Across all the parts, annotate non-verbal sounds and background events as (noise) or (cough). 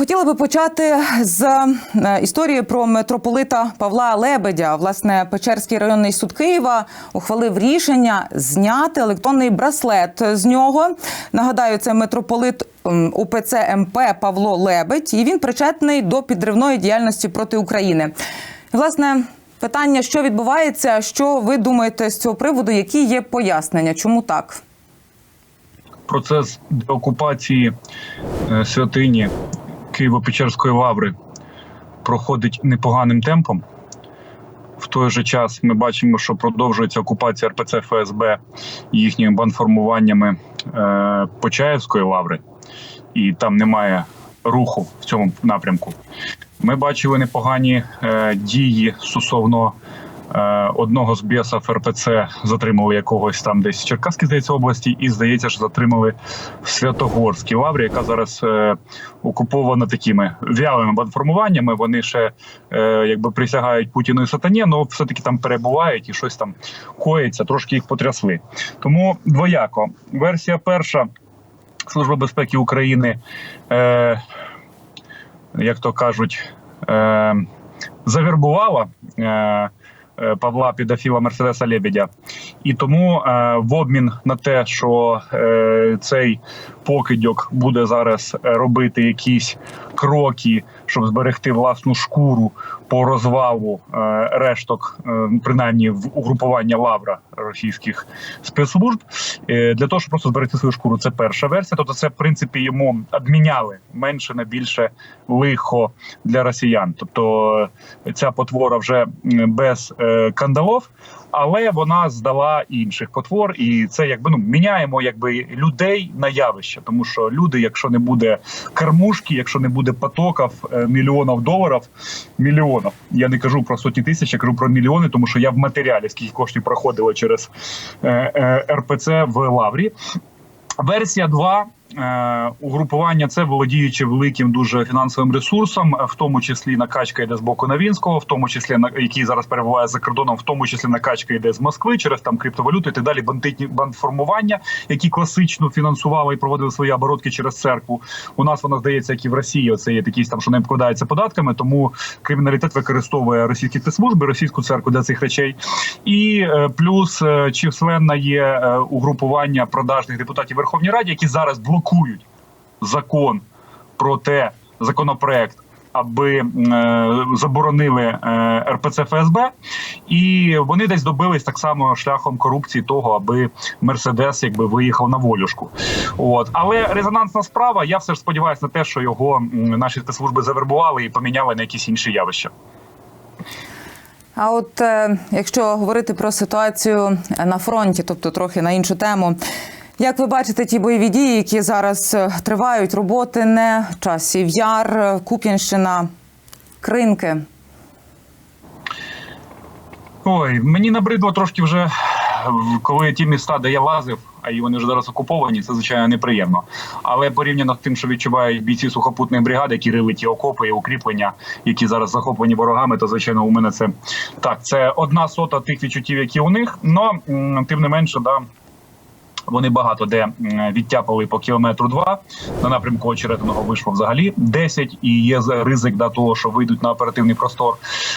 Хотіла би почати з е, історії про митрополита Павла Лебедя. Власне, Печерський районний суд Києва ухвалив рішення зняти електронний браслет з нього. Нагадаю, це митрополит УПЦ МП Павло Лебедь, і він причетний до підривної діяльності проти України. Власне, питання, що відбувається, що ви думаєте з цього приводу? Які є пояснення? Чому так? процес деокупації е, святині Києво-Печерської лаври проходить непоганим темпом. В той же час ми бачимо, що продовжується окупація РПЦ ФСБ їхніми банформуваннями е, Почаївської лаври, і там немає руху в цьому напрямку. Ми бачили непогані е, дії стосовно одного з бісів РПЦ, затримали якогось там десь в Черкаській, здається, області, і здається, що затримали в Святогорській лаврі, яка зараз е, окупована такими вялими банформуваннями. Вони ще е, якби присягають Путіну і сатані, але все-таки там перебувають і щось там коїться, трошки їх потрясли. Тому двояко. Версія перша Служба безпеки України. Е, як то кажуть, е, завербувала е, е, Павла Підофіла Мерседеса Лебедя. І тому е, в обмін на те, що е, цей покидьок буде зараз е, робити якісь кроки, щоб зберегти власну шкуру по розвалу е, решток, е, принаймні в угрупування лавра російських спецслужб, е, для того, щоб просто зберегти свою шкуру. Це перша версія. Тобто, це в принципі йому обміняли менше на більше лихо для росіян. Тобто ця потвора вже без кандалов, але вона здала інших потвор, і це якби ну міняємо якби людей на явище, тому що люди, якщо не буде кормушки, якщо не буде потоків е, мільйонів доларів, мільйонів. Я не кажу про сотні тисяч, я кажу про мільйони, тому що я в матеріалі скільки коштів проходило через е, е, РПЦ в Лаврі. Версія 2. Е, угрупування це володіючи великим дуже фінансовим ресурсом, в тому числі накачка йде з боку Новінського, в тому числі на який зараз перебуває за кордоном, в тому числі накачка йде з Москви через там криптовалюту і так далі. Бандитні бандформування, які класично фінансували і проводили свої оборотки через церкву. У нас воно здається, як і в Росії. Оце є якісь там, що не обкладається податками. Тому криміналітет використовує російські спецслужби, російську церкву для цих речей. І е, плюс е, численне є е, угрупування продажних депутатів Верховній Раді, які зараз блокують закон про те, законопроект. Аби е, заборонили е, РПЦ ФСБ, і вони десь добились так само шляхом корупції того, аби Мерседес якби виїхав на волюшку. От але резонансна справа. Я все ж сподіваюся на те, що його наші спецслужби завербували і поміняли на якісь інші явища. А от е, якщо говорити про ситуацію на фронті, тобто трохи на іншу тему, як ви бачите ті бойові дії, які зараз е, тривають, роботи не часів яр, е, Куп'янщина, Кринки. Ой, мені набридло трошки вже коли ті міста, де я лазив, а і вони вже зараз окуповані, це звичайно неприємно. Але порівняно з тим, що відчувають бійці сухопутних бригад, які рили ті окопи і укріплення, які зараз захоплені ворогами, то звичайно у мене це так. Це одна сота тих відчуттів, які у них. Но тим не менше, да. Вони багато де відтяпали по кілометру два на напрямку очеретиного вийшло взагалі 10, і є ризик до того, що вийдуть на оперативний простор.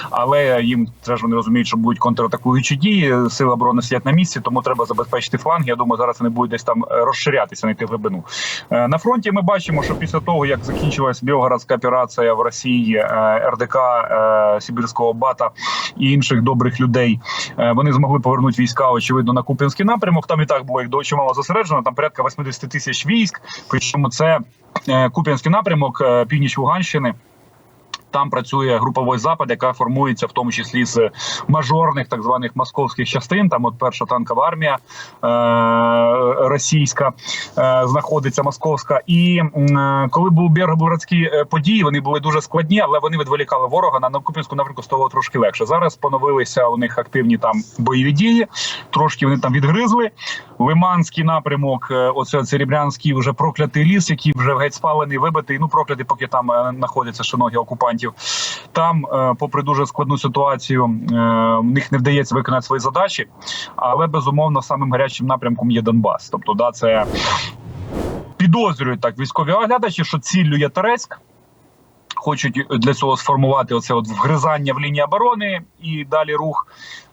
Але їм теж вони розуміють, що будуть контратакуючі дії. Сили оборони сидять на місці, тому треба забезпечити фланг. Я думаю, зараз вони будуть десь там е, розширятися, знайти глибину. Е, На фронті ми бачимо, що після того, як закінчилась Білгородська операція в Росії, е, РДК Сибірського бата і інших добрих людей, вони змогли повернути війська, очевидно, на Куп'янський напрямок. Там і так було їх до чимало зосереджено. Там порядка 80 тисяч військ. Причому це е, Куп'янський напрямок, е, північ Луганщини. Там працює група войск запад, яка формується в тому числі з мажорних так званих московських частин. Там от перша танкова армія е- російська е- знаходиться московська. І е, коли були Бергобородські е, події, вони були дуже складні, але вони відволікали ворога на Купінську напрямку стало трошки легше. Зараз поновилися у них активні там бойові дії. Трошки вони там відгризли. Лиманський напрямок, е, оце Серебрянський, вже проклятий ліс, який вже геть спалений, вибитий. Ну проклятий, поки там е, знаходяться ще ноги окупантів. Там, е, попри дуже складну ситуацію, е, в них не вдається виконати свої задачі, але безумовно самим гарячим напрямком є Донбас. Тобто, да, це підозрюють так військові оглядачі, що ціллю є Терецьк. хочуть для цього сформувати оце от вгризання в лінії оборони і далі рух.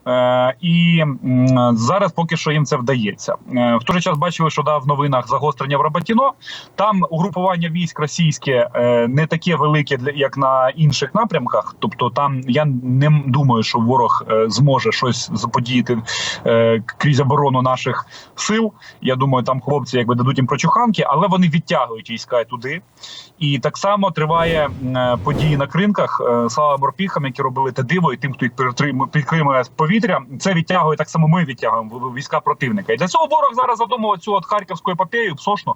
Е, і зараз поки що їм це вдається. Е, в той же час бачили, що да, в новинах загострення в Рабатіно. Там угрупування військ російське е, не таке велике, як на інших напрямках. Тобто, там я не думаю, що ворог зможе щось заподіяти крізь оборону наших сил. Я думаю, там хлопці якби дадуть їм прочуханки, але вони відтягують війська туди. І так само триває події на кринках. Слава морпіхам, які робили те диво, і тим, хто їх підтримує з повітря. Це відтягує так само. Ми відтягуємо війська противника. І для цього ворог зараз задумав цю от харківську епопею, Псошну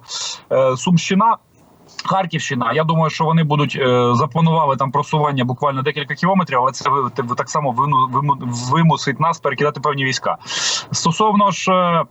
е, Сумщина. Харківщина. Я думаю, що вони будуть е, запланували там просування буквально декілька кілометрів, але це так само вимусить нас перекидати певні війська. Стосовно ж.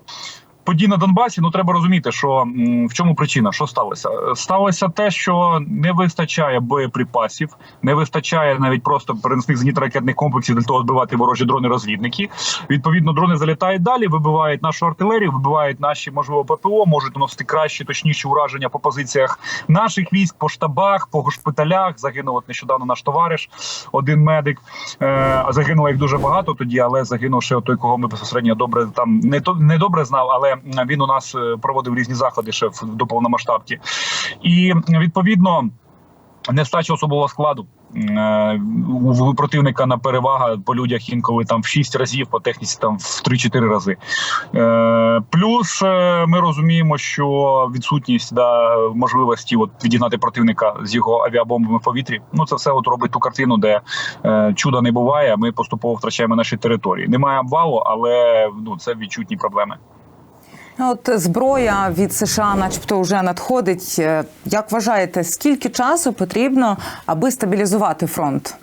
Подій на Донбасі, ну треба розуміти, що в чому причина, що сталося? Сталося те, що не вистачає боєприпасів, не вистачає навіть просто переносних зенітно-ракетних комплексів для того, збивати ворожі дрони-розвідники. Відповідно, дрони залітають далі, вибивають нашу артилерію, вибивають наші можливо ППО, можуть наносити кращі, точніші ураження по позиціях наших військ, по штабах, по госпіталях. Загинув от нещодавно наш товариш, один медик. Е, загинуло їх дуже багато тоді, але загинув ще той, кого ми безпосередньо добре там не то не добре знав, але він у нас е, проводив різні заходи ще в до повномасштабки. І відповідно. Нестача особового складу Е, у противника на перевага по людях інколи там в 6 разів, по техніці там в 3-4 рази. Е, Плюс е, ми розуміємо, що відсутність да, можливості от, відігнати противника з його авіабомбами в повітрі. Ну це все от робить ту картину, де е, чуда не буває. Ми поступово втрачаємо наші території. Немає обвалу, але ну це відчутні проблеми. От зброя від США, начебто, вже надходить. Е, Як вважаєте, скільки часу потрібно, аби стабілізувати фронт?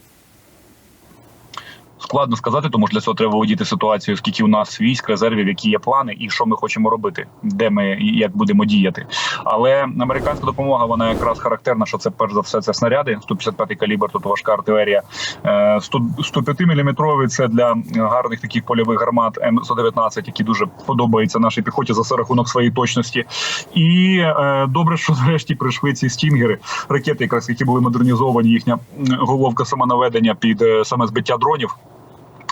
Складно сказати, тому що для цього треба володіти ситуацією, скільки у нас військ, резервів, які є плани, і що ми хочемо робити, де ми і як будемо діяти. Але американська допомога вона якраз характерна, що це перш за все це снаряди. 155 калібр, тут важка артилерія. Е, 100 105 мм це для гарних таких польових гармат М119, які дуже подобаються нашій піхоті за рахунок своєї точності. І е, добре, що зрешті прийшли ці стінгери, ракети, якраз які були модернізовані, їхня головка самонаведення під е, саме збиття дронів.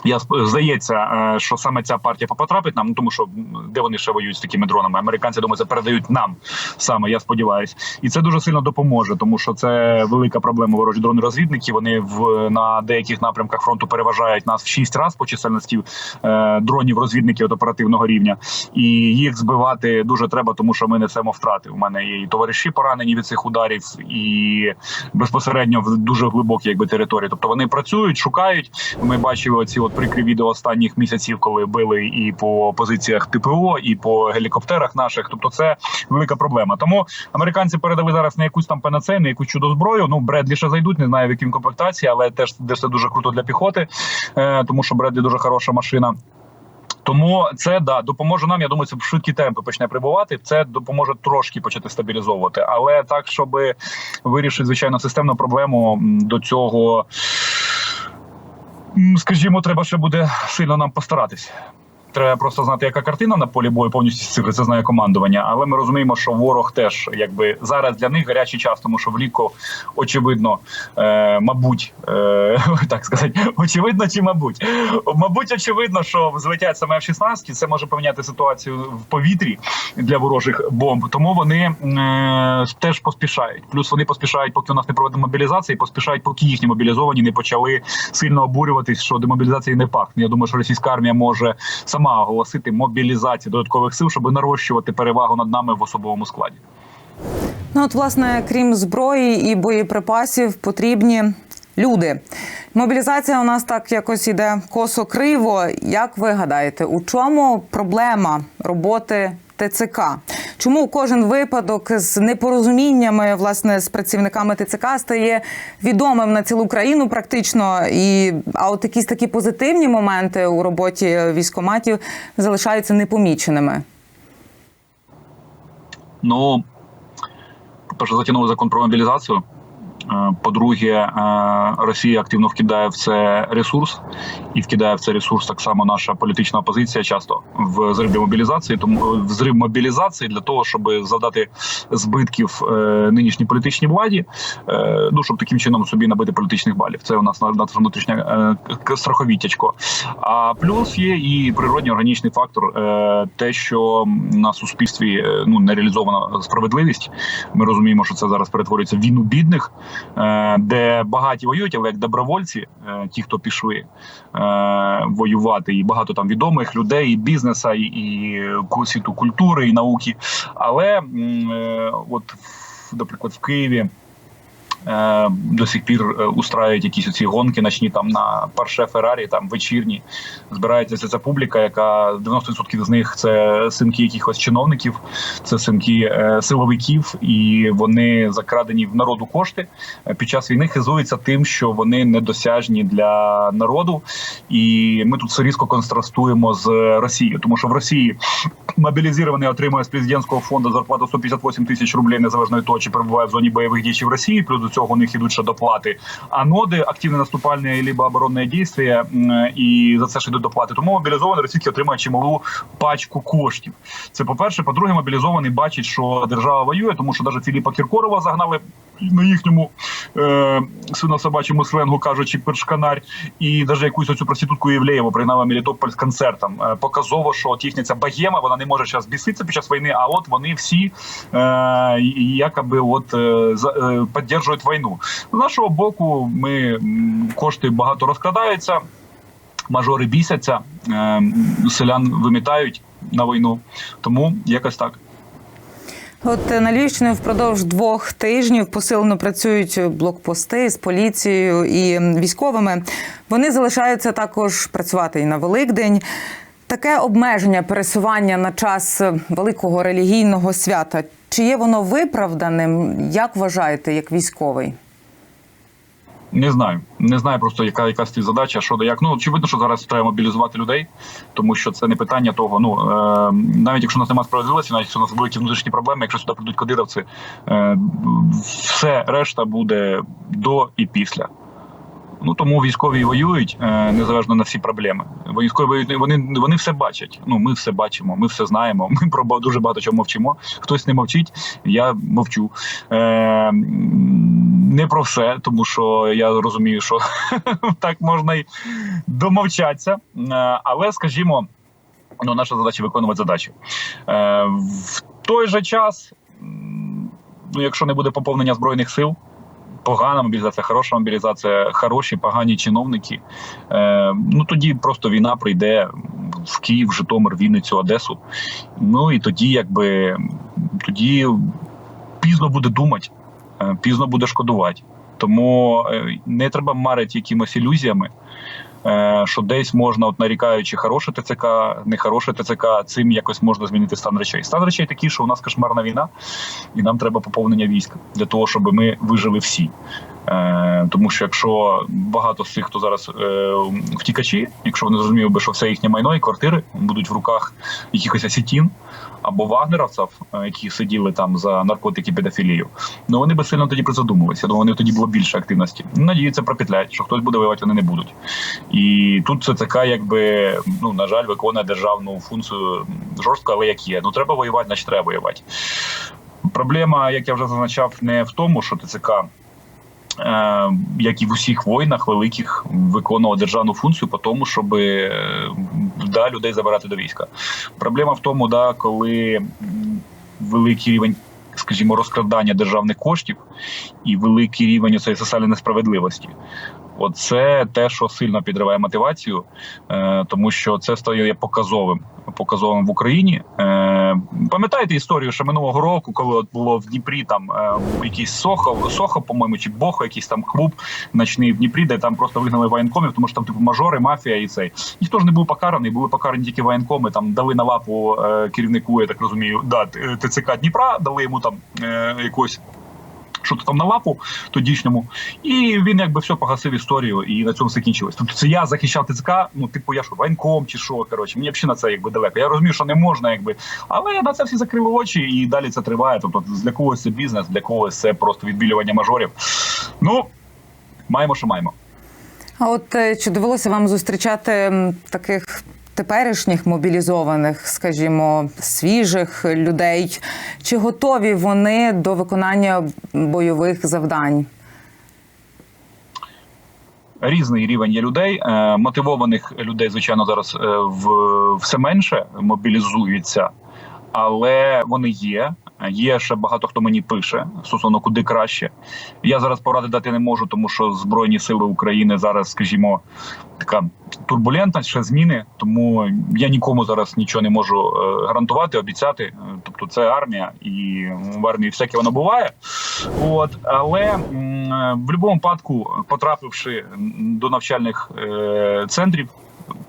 Я здається, е, що саме ця партія потрапить нам, ну тому що де вони ще воюють з такими дронами? Американці думаю, це передають нам саме. Я сподіваюся, і це дуже сильно допоможе, тому що це велика проблема. Ворожі дрони розвідники. Вони в на деяких напрямках фронту переважають нас в 6 разів по чисельності е, дронів розвідників от оперативного рівня, і їх збивати дуже треба, тому що ми несемо втрати. У мене є і товариші поранені від цих ударів, і безпосередньо в дуже глибокій якби території. Тобто вони працюють, шукають. Ми бачили оці от прикрі відео останніх місяців, коли били і по позиціях ТПО, і по гелікоптерах наших. Тобто, це велика проблема. Тому американці передали зараз на якусь там панацею, на якусь чудо зброю. Ну Бредлі ще зайдуть, не знаю в яким комплектації, але теж де все дуже круто для піхоти, е, тому що Бредлі дуже хороша машина. Тому це да допоможе нам. Я думаю, це в швидкі темпи почне прибувати. Це допоможе трошки почати стабілізовувати, але так, щоб вирішити звичайно системну проблему до цього. Скажімо, треба ще буде сильно нам постаратись. Треба просто знати, яка картина на полі бою повністю цифри. Це знає командування. Але ми розуміємо, що ворог теж якби зараз для них гарячий час, тому що влітку, очевидно, е, мабуть, е, (laughs) так сказати, очевидно чи мабуть, мабуть, очевидно, що злетять саме F-16, це може поміняти ситуацію в повітрі для ворожих бомб. Тому вони е, теж поспішають. Плюс вони поспішають, поки у нас не проведено мобілізації, поспішають, поки їхні мобілізовані не почали сильно обурюватись, що демобілізації не пахне. Я думаю, що російська армія може сама оголосити мобілізацію додаткових сил, щоб нарощувати перевагу над нами в особовому складі. Ну от, власне, крім зброї і боєприпасів, потрібні люди. Мобілізація у нас так якось іде косо криво. Як ви гадаєте, у чому проблема роботи ТЦК? Чому кожен випадок з непорозуміннями власне з працівниками ТЦК стає відомим на цілу країну практично? І а от якісь такі позитивні моменти у роботі військоматів залишаються непоміченими? Ну, по-перше, затягнули закон про мобілізацію. Е, По-друге, е, Росія активно вкидає в це ресурс, і вкидає в це ресурс так само наша політична опозиція часто в зрив мобілізації, тому е, в зрив мобілізації для того, щоб завдати збитків нинішній політичній владі, ну щоб таким чином собі набити політичних балів. Це у нас на- наша внутрішня страховітячко. А плюс є і природній органічний фактор, те, що на суспільстві ну не реалізована справедливість. Ми розуміємо, що це зараз перетворюється в війну бідних, де багаті воюють, але як добровольці, е, ті, хто пішли е, воювати, і багато там відомих людей, і бізнеса, і, світу культури, і науки. Але е, от, наприклад, в Києві. Е, До сих пір е, устраюють якісь оці гонки ночні там на парше Феррарі, там вечірні. Збирається вся ця публіка, яка 90% з них це синки якихось чиновників, це синки е, силовиків, і вони закрадені в народу кошти. Під час війни хизуються тим, що вони недосяжні для народу, і ми тут все різко контрастуємо з Росією, тому що в Росії мобілізований отримує з президентського фонду зарплату 158 тисяч рублей, незалежно від того, чи перебуває в зоні бойових дій чи в Росії. Плюс цього у них ідуть ще доплати. А ноди активне наступальне либо оборонне дійство, і за це ж ідуть доплати. Тому мобілізований російський отримує чималу пачку коштів. Це по перше. По-друге, мобілізований бачить, що держава воює, тому що навіть Філіпа Кіркорова загнали на їхньому е, свинособачому сленгу кажучи, першканарь, і навіть якусь оцю проститутку Євлеєву пригнала Мелітополь з концертом. Е, показово, що от їхня ця богема, вона не може зараз біситися під час війни, а от вони всі е, якоби от е, за- підтримують війну. З нашого боку, ми кошти багато розкрадаються, мажори бісяться, е, селян вимітають на війну. Тому якось так. От е, на Львівщині впродовж двох тижнів посилено працюють блокпости з поліцією і військовими. Вони залишаються також працювати і на Великдень. Таке обмеження пересування на час е, великого релігійного свята. Чи є воно виправданим? Як вважаєте, як військовий? Не знаю, не знаю просто яка яка стоїть задача, що да як. Ну очевидно, що зараз треба мобілізувати людей, тому що це не питання того. Ну е, навіть якщо у нас немає справедливості, навіть якщо у нас великі внутрішні проблеми, якщо сюди прийдуть кадировці, е, все решта буде до і після. Ну тому військові воюють е, незалежно на всі проблеми. Військові вони, вони все бачать. Ну ми все бачимо, ми все знаємо. (laughs) Ми про дуже багато чого мовчимо. Хтось не мовчить, я мовчу. Е, не про все, тому що я розумію, що (laughs) так можна й домовчатися. Е, але скажімо, ну наша задача виконувати задачі. Е, в той же час, ну якщо не буде поповнення збройних сил погана мобілізація, хороша мобілізація, хороші, погані чиновники. Е, ну тоді просто війна прийде в Київ, Житомир, Вінницю, Одесу. Ну і тоді, якби тоді пізно буде думати, е, пізно буде шкодувати. Тому е, не треба марити якимось ілюзіями. Е, Що десь можна, от нарікаючи хороше ТЦК, не хороше ТЦК, цим якось можна змінити стан речей. Стан речей такий, що у нас кошмарна війна, і нам треба поповнення війська для того, щоб ми вижили всі. Е, тому що якщо багато з цих, хто зараз е, втікачі, якщо вони зрозуміли би, що все їхнє майно і квартири будуть в руках якихось осітін або вагнеровців, е, які сиділи там за наркотики педофілію, ну вони би сильно тоді призадумувалися. Я думаю, вони тоді було більше активності. Ну, Надію, це пропетлять, що хтось буде воювати, вони не будуть. І тут це така, якби ну на жаль, виконує державну функцію жорстко, але як є. Ну треба воювати, значить треба воювати. Проблема, як я вже зазначав, не в тому, що ТЦК. Е, Як і в усіх воїнах великих виконував державну функцію по тому, щоб е, да, людей забирати до війська. Проблема в тому, да, коли великий рівень, скажімо, розкрадання державних коштів і великий рівень цієї соціальної несправедливості. Оце те, що сильно підриває мотивацію, е, тому що це стає показовим. Показовим в Україні. Е, пам'ятаєте історію, що минулого року, коли от було в Дніпрі там е, якийсь Сохо, Сохо, по-моєму, чи Бохо, якийсь там клуб ночний в Дніпрі, де там просто вигнали воєнкомів, тому що там типу мажори, мафія і цей. Ніхто ж не був покараний, були покарані тільки воєнкоми. Там дали на лапу керівнику, я так розумію, да, ТЦК Дніпра, дали йому там якось що то там на лапу тодішньому, і він якби все погасив історію, і на цьому закінчилось. Тобто це я захищав ТЦК, ну типу я що воєнком чи що, коротше, мені взагалі на це якби далеко. Я розумію, що не можна, якби, але на це всі закрили очі, і далі це триває. Тобто для когось це бізнес, для когось це просто відбілювання мажорів. Ну маємо, що маємо. А от е, чи довелося вам зустрічати таких теперішніх мобілізованих, скажімо, свіжих людей? Чи готові вони до виконання бойових завдань? Різний рівень є людей. Е, мотивованих людей, звичайно, зараз е, все менше мобілізується, але вони є. Є ще багато хто мені пише стосовно куди краще. Я зараз поради дати не можу, тому що збройні сили України зараз, скажімо, така турбулентність, ще зміни. Тому я нікому зараз нічого не можу е, гарантувати, обіцяти. Тобто, це армія, і в армії всяке воно буває. От але е, в будь-якому випадку, потрапивши до навчальних е, центрів.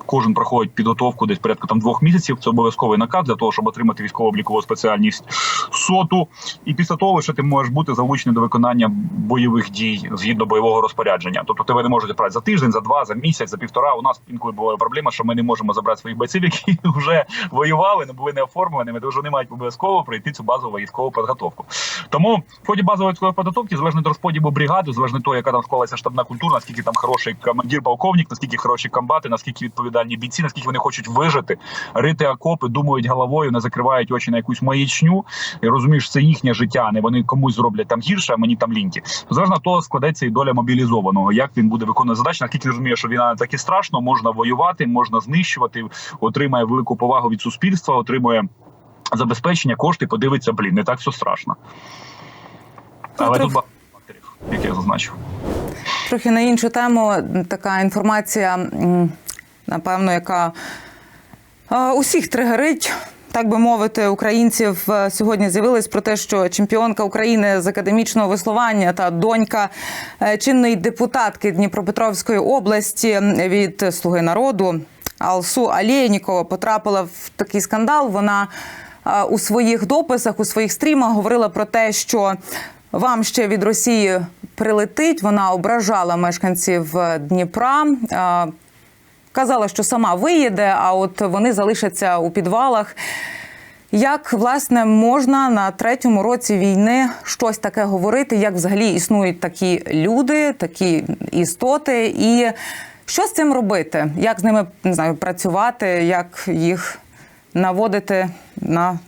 Кожен проходить підготовку десь порядка там двох місяців. Це обов'язковий наказ для того, щоб отримати військово-облікову спеціальність соту. І після того лише ти можеш бути залучений до виконання бойових дій згідно бойового розпорядження. Тобто тебе не можуть брати за тиждень, за два, за місяць, за півтора. У нас інколи була проблема, що ми не можемо забрати своїх бойців, які (laughs) вже воювали, не були не оформленими, тому що вони мають обов'язково пройти цю базову військову підготовку. Тому в ході базової військової підготовки, залежно від розподілу бригади, залежно того, яка там склалася штабна культура, наскільки там хороший командир, полковник, наскільки хороші комбати, наскільки відповідальні бійці, наскільки вони хочуть вижити, рити окопи, думають головою, не закривають очі на якусь маячню. І розумієш, це їхнє життя, не вони комусь зроблять там гірше, а мені там ліньки. Залежно від того складеться і доля мобілізованого, як він буде виконувати задачі, наскільки розуміє, що війна не так і страшно, можна воювати, можна знищувати, отримає велику повагу від суспільства, отримує забезпечення, кошти, подивиться, блін, не так все страшно. Але тут багато факторів, як я зазначив. Трохи на іншу тему така інформація, напевно, яка е, усіх тригерить. Так би мовити, українців е, сьогодні з'явилось про те, що чемпіонка України з академічного веслування та донька е, чинної депутатки Дніпропетровської області від Слуги народу Алсу Алєнікова потрапила в такий скандал. Вона у своїх дописах, у своїх стрімах говорила про те, що вам ще від Росії прилетить. Вона ображала мешканців Дніпра. Казала, що сама виїде, а от вони залишаться у підвалах. Як власне можна на третьому році війни щось таке говорити? Як взагалі існують такі люди, такі істоти, і що з цим робити? Як з ними не знаю, працювати, як їх наводити на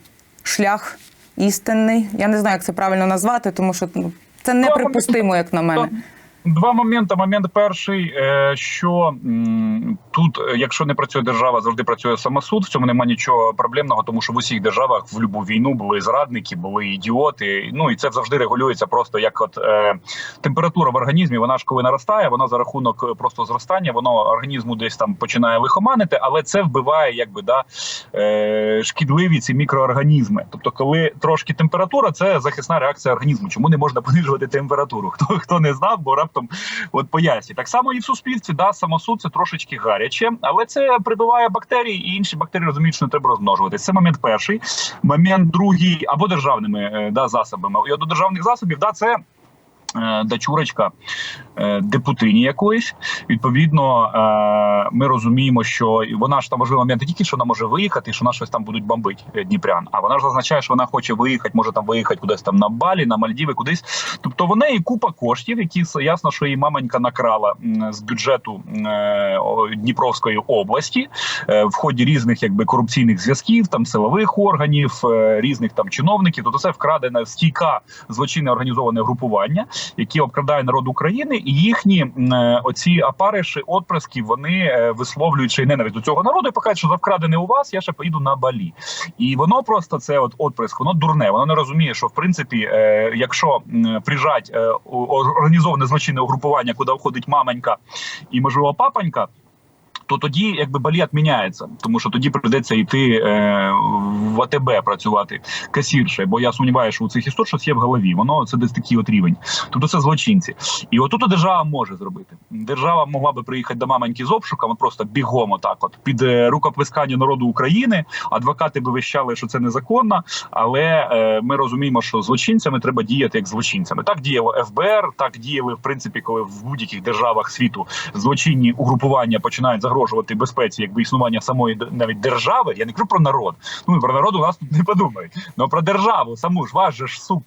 шлях істинний? Я не знаю, як це правильно назвати, тому що ну, це неприпустимо, як на мене. Два моменти. Момент перший, е, що тут, е, якщо не працює держава, завжди працює самосуд. В цьому немає нічого проблемного, тому що в усіх державах в будь-яку війну були зрадники, були ідіоти. Ну і це завжди регулюється просто як от е, температура в організмі. Вона ж коли наростає, вона за рахунок е, просто зростання, воно організму десь там починає лихоманити, але це вбиває, якби да е, шкідливі ці мікроорганізми. Тобто, коли трошки температура, це захисна реакція організму. Чому не можна (laughs) понижувати температуру? Хто хто не знав, бо раптом от поясні. Так само і в суспільстві, да, самосуд це трошечки гаряче, але це прибиває бактерії, і інші бактерії розуміють, що не треба розмножуватися. Це момент перший. Момент другий або державними е, да, засобами. І от до державних засобів, да, це. Е, Дачурочка е, депутині якоїсь. Відповідно, е, ми розуміємо, що вона ж там важливий момент не тільки, що вона може виїхати, що вона щось там будуть бомбити Дніпрян. А вона ж зазначає, що вона хоче виїхати, може там виїхати кудись там на Балі, на Мальдіви, кудись. Тобто в неї купа коштів, які ясно, що її мамонька накрала з бюджету Дніпровської області в ході різних якби корупційних зв'язків, там силових органів, різних там чиновників. Тобто це вкрадена стійка злочинне організоване групування, які обкрадає народ України, і їхні е, оці апариші, отпрыски, вони е, висловлюють ненависть до цього народу і покажуть, що за вкрадене у вас, я ще поїду на балі. І воно просто це от отприск, воно дурне. Воно не розуміє, що в принципі, е, якщо е, організоване злочинне угрупування, куди входить мамонька і можливо папонька. То тоді якби балет міняється, тому що тоді прийдеться йти е, в АТБ працювати касірше. Бо я сумніваюся, що у цих істот щось є в голові. Воно це десь такий от рівень. Тобто це злочинці. І отут держава може зробити. Держава могла би приїхати до мамоньки з обшуком, просто бігом, отак, от під е, рукоплескання народу України. Адвокати би вищали, що це незаконно, але е, ми розуміємо, що злочинцями треба діяти як злочинцями. Так діяло ФБР, так діяли в принципі, коли в будь-яких державах світу злочинні угрупування починають загрожувати безпеці, якби існування самої навіть держави. Я не кажу про народ. Ну про народ у нас тут не подумають. Ну про державу саму ж вас же ж сук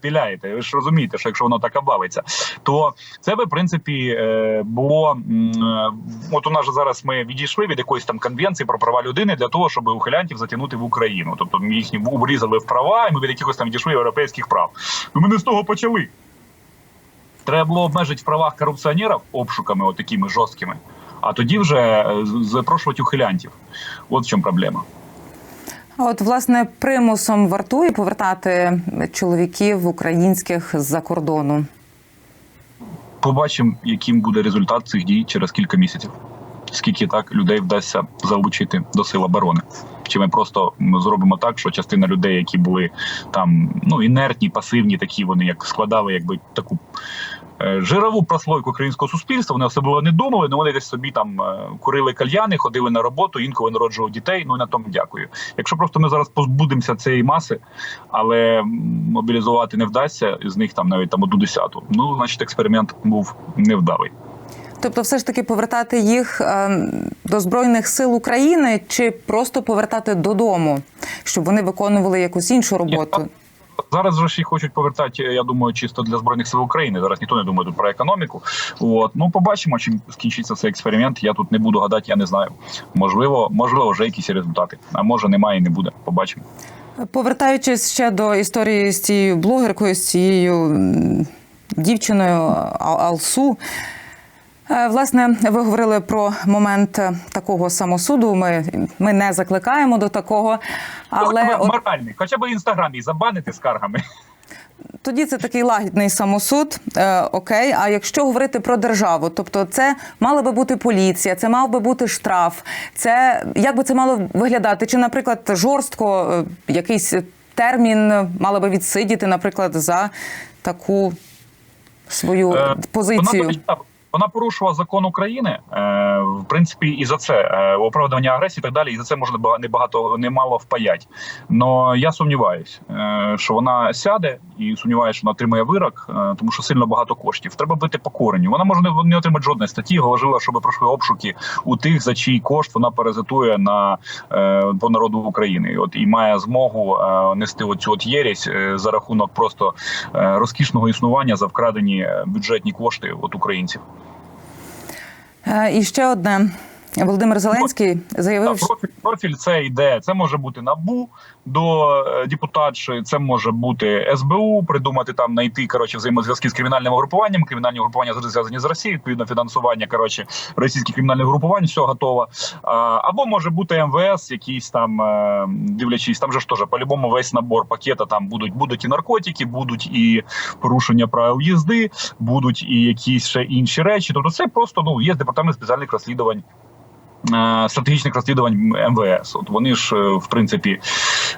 піляєте. Ви ж розумієте, що якщо воно так бавиться, то це би в принципі е, було е, от у нас зараз ми відійшли від якоїсь там конвенції про права людини для того, щоб ухилянтів затягнути в Україну. Тобто ми їхні обрізали в права, і ми від якихось там відійшли європейських прав. Ну ми не з того почали. Треба було обмежити в правах корупціонерів обшуками, от такими жорсткими, а тоді вже е, запрошувати ухилянтів. От в чому проблема. А От власне примусом вартує повертати чоловіків українських з-за кордону. Побачимо, яким буде результат цих дій через кілька місяців. Скільки так людей вдасться залучити до сил оборони? Чи ми просто зробимо так, що частина людей, які були там ну інертні, пасивні, такі вони як складали, якби таку жирову прослойку українського суспільства, вони особливо не думали, але вони десь собі там е, курили кальяни, ходили на роботу, інколи народжували дітей. Ну і на тому дякую. Якщо просто ми зараз позбудемося цієї маси, але мобілізувати не вдасться, з них там навіть там одну десяту. Ну, значить, експеримент був невдалий. Тобто, все ж таки повертати їх е, до збройних сил України чи просто повертати додому, щоб вони виконували якусь іншу роботу. Зараз же ж їх хочуть повертати, я думаю, чисто для збройних сил України. Зараз ніхто не думає тут про економіку. От ну побачимо, чим скінчиться цей експеримент. Я тут не буду гадати, я не знаю. Можливо, можливо, вже якісь результати. А може немає і не буде. Побачимо. Повертаючись ще до історії з цією блогеркою, з цією дівчиною Алсу. Е, Власне, ви говорили про момент е, такого самосуду. Ми, ми не закликаємо до такого, але Але моральний, хоча б в інстаграмі забанити скаргами. тоді це такий лагідний самосуд. Е, окей, а якщо говорити про державу, тобто це мала би бути поліція, це мав би бути штраф. Це як би це мало виглядати? Чи, наприклад, жорстко е, якийсь термін мала би відсидіти, наприклад, за таку свою Е, позицію? Вона, вона порушувала закон України, е, в принципі, і за це е, оправдання агресії і так далі. І за це можна ба- небагато немало впаять. Но я сумніваюсь, е, що вона сяде і сумніваюся, що вона отримає вирок, тому що сильно багато коштів. Треба бити по кореню. Вона може не, не отримати жодної статті. Говорила, щоб пройшли обшуки у тих, за чий кошт вона паразитує на по народу України. От і має змогу нести оцю от єресь е, за рахунок просто розкішного існування за вкрадені бюджетні кошти от українців. Е, І ще одне. Володимир Зеленський заявив, що профіль, профіль це йде. Це може бути набу до е, депутатші, це може бути СБУ, придумати там знайти коротше взаємозв'язки з кримінальним угрупуванням. Кримінальні угрупування завжди зв'язані з Росією, відповідно фінансування коротше російських кримінальних угрупувань, все готово. Або може бути МВС, якийсь там е, дивлячись, там же ж теж по-любому весь набор пакета. Там будуть будуть і наркотики, будуть і порушення правил їзди, будуть і якісь ще інші речі. Тобто, це просто ну є департамент спеціальних розслідувань. Е, Стратегічних розслідувань МВС, от вони ж е, в принципі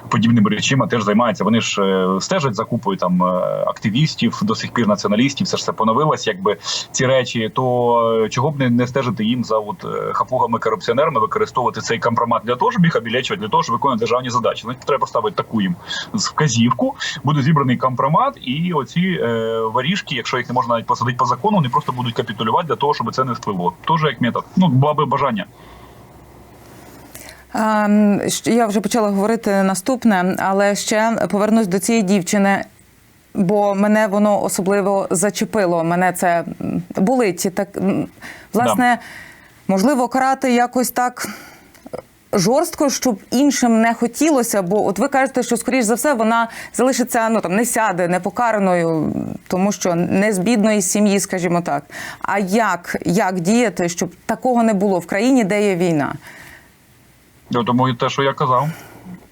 подібними речима теж займаються. Вони ж е, стежать за купою там активістів, до сих пір націоналістів. Все ж це поновилось, якби ці речі. То чого б не, не стежити їм за от хапугами корупціонерами, використовувати цей компромат для того, щоб їх обілечувати, для того, щоб виконувати державні задачі. Значить, треба поставити таку їм вказівку. Буде зібраний компромат, і оці е, воріжки, якщо їх не можна навіть посадити по закону, вони просто будуть капітулювати для того, щоб це не впливо. Тоже як метод. Ну було би бажання. Ем, Я вже почала говорити наступне, але ще повернусь до цієї дівчини, бо мене воно особливо зачепило. Мене це болить. Так власне, можливо, карати якось так. Жорстко, щоб іншим не хотілося, бо от ви кажете, що скоріш за все вона залишиться, ну там не сяде, не покараною, тому що не з бідної сім'ї, скажімо так. А як, як діяти, щоб такого не було в країні, де є війна? Я Тому те, що я казав,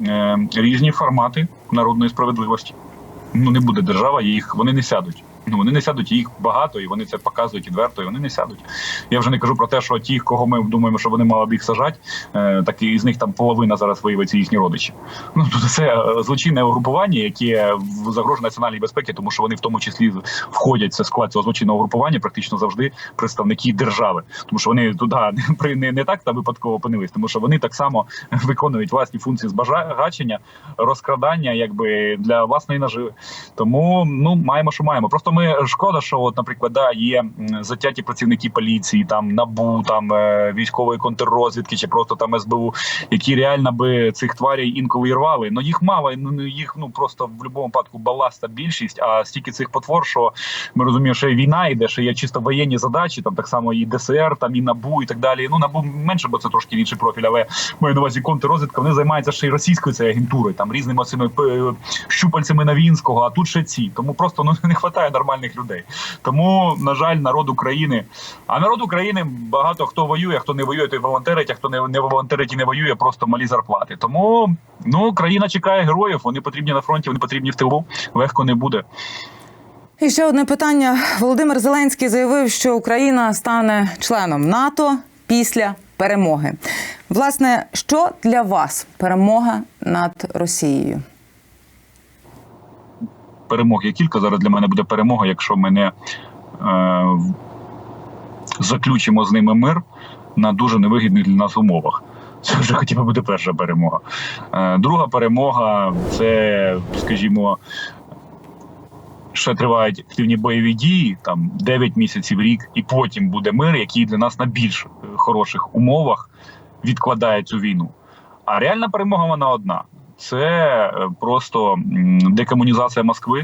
е, різні формати народної справедливості. Ну не буде держава, їх вони не сядуть. Ну вони не сядуть, їх багато, і вони це показують відверто, і вони не сядуть. Я вже не кажу про те, що ті, кого ми думаємо, що вони мали б їх сажати, е, так і з них там половина зараз виявиться їхні родичі. Ну це е, злочинне угрупування, яке загрожує національній безпеці, тому що вони в тому числі входять в склад цього злочинного угрупування, практично завжди представники держави, тому що вони туди (laughs) не, не так там випадково опинились, тому що вони так само (laughs) виконують власні функції збагачення, розкрадання, якби для власної наживи. Тому ну маємо, що маємо. Просто ми шкода, що от, наприклад, да, є затяті працівники поліції, там набу, там е, військової контррозвідки чи просто там СБУ, які реально би цих тварей інколи і рвали. Ну їх мало, ну ну, їх ну просто в будь-якому випадку баласта більшість. А стільки цих потвор, що ми розуміємо, що війна йде, що є чисто воєнні задачі, там так само і ДСР, там і набу, і так далі. Ну набу менше, бо це трошки інший профіль, але маю на увазі контррозвідка. Вони займаються ще й російською цією агентурою, там різними цими е, щупальцями Новінського, а тут ще ці. Тому просто ну (laughs) не вистачає нормальних людей. Тому, на жаль, народ України. А народ України багато хто воює, хто не воює, той волонтерить, а хто не, не волонтерить і не воює, просто малі зарплати. Тому ну країна чекає героїв. Вони потрібні на фронті, вони потрібні в тилу. Легко не буде. І ще одне питання. Володимир Зеленський заявив, що Україна стане членом НАТО після перемоги. Власне, що для вас перемога над Росією? Перемог є кілька. Зараз для мене буде перемога, якщо ми не е, заключимо з ними мир на дуже невигідних для нас умовах. (laughs) Це вже хоча б буде перша перемога. Е, друга перемога це, скажімо, ще тривають активні бойові дії, там 9 місяців рік, і потім буде мир, який для нас на більш е, хороших умовах відкладає цю війну. А реальна перемога вона одна: це е, просто декомунізація Москви.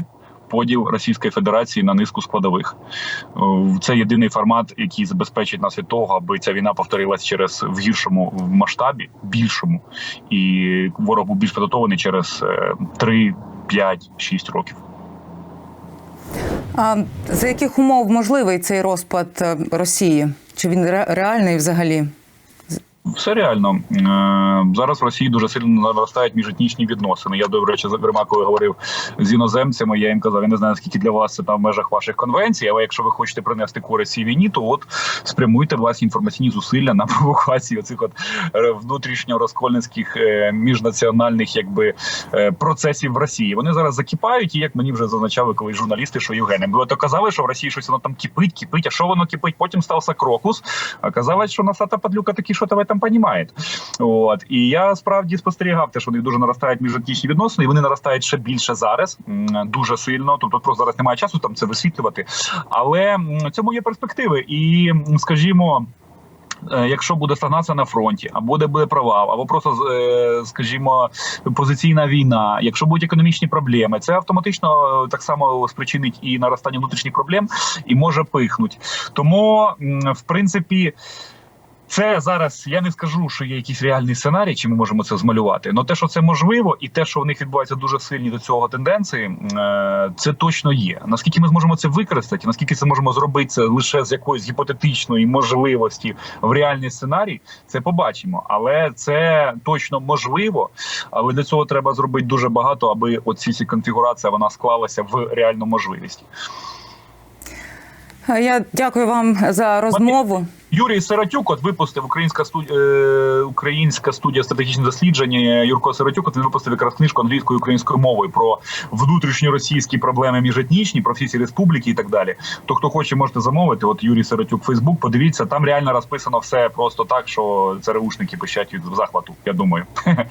Поділ Російської Федерації на низку складових Е, це єдиний формат, який забезпечить нас від того, аби ця війна повторилась через в гіршому масштабі, більшому, і ворог був більш підготований через е, 3, 5, 6 років. А за яких умов можливий цей розпад е, Росії? Чи він ре- реальний взагалі? Все реально Е, зараз в Росії дуже сильно наростають міжетнічні відносини. Я до речі, зокрема, коли говорив з іноземцями, я їм казав, я не знаю скільки для вас це там в межах ваших конвенцій, але якщо ви хочете принести користь цій війні, то от спрямуйте власні інформаційні зусилля на (laughs) провокацію цих от е, внутрішньорозкольницьких е, міжнаціональних якби процесів в Росії. Вони зараз закипають, і як мені вже зазначали колись журналісти, що Євгене, ви то казали, що в Росії щось воно там кипить, кипить. А що воно кипить? Потім стався крокус. Оказалось, що насата падлюка такі, що тебе там понімає. От і я справді спостерігав те, що вони дуже наростають міжетнічні відносини, і вони наростають ще більше зараз, дуже сильно. Тобто, просто зараз немає часу там це висвітлювати. Але м, цьому є перспективи, і скажімо. е, Якщо буде стагнація на фронті, або буде, буде провал, або просто е, скажімо, позиційна війна, якщо будуть економічні проблеми, це автоматично е, так само спричинить і наростання внутрішніх проблем, і може пихнуть. Тому, в принципі. Це зараз я не скажу, що є якийсь реальний сценарій, чи ми можемо це змалювати. але те, що це можливо, і те, що в них відбуваються дуже сильні до цього тенденції, е, це точно є. Наскільки ми зможемо це використати, наскільки це можемо зробити це лише з якоїсь гіпотетичної можливості в реальний сценарій, це побачимо. Але це точно можливо. Але для цього треба зробити дуже багато, аби оці всі конфігурація вона склалася в реальну можливість. Я дякую вам за розмову. Юрій Сиротюк от випустив українська студія, е, українська студія стратегічних досліджень. Юрко Сиротюк от він випустив якраз книжку англійською українською мовою про внутрішньоросійські проблеми міжетнічні, про всі ці республіки і так далі. То хто хоче, можете замовити. От Юрій Сиротюк, Фейсбук, подивіться, там реально розписано все просто так, що ЦРУшники пищать від захвату. Я думаю. (laughs)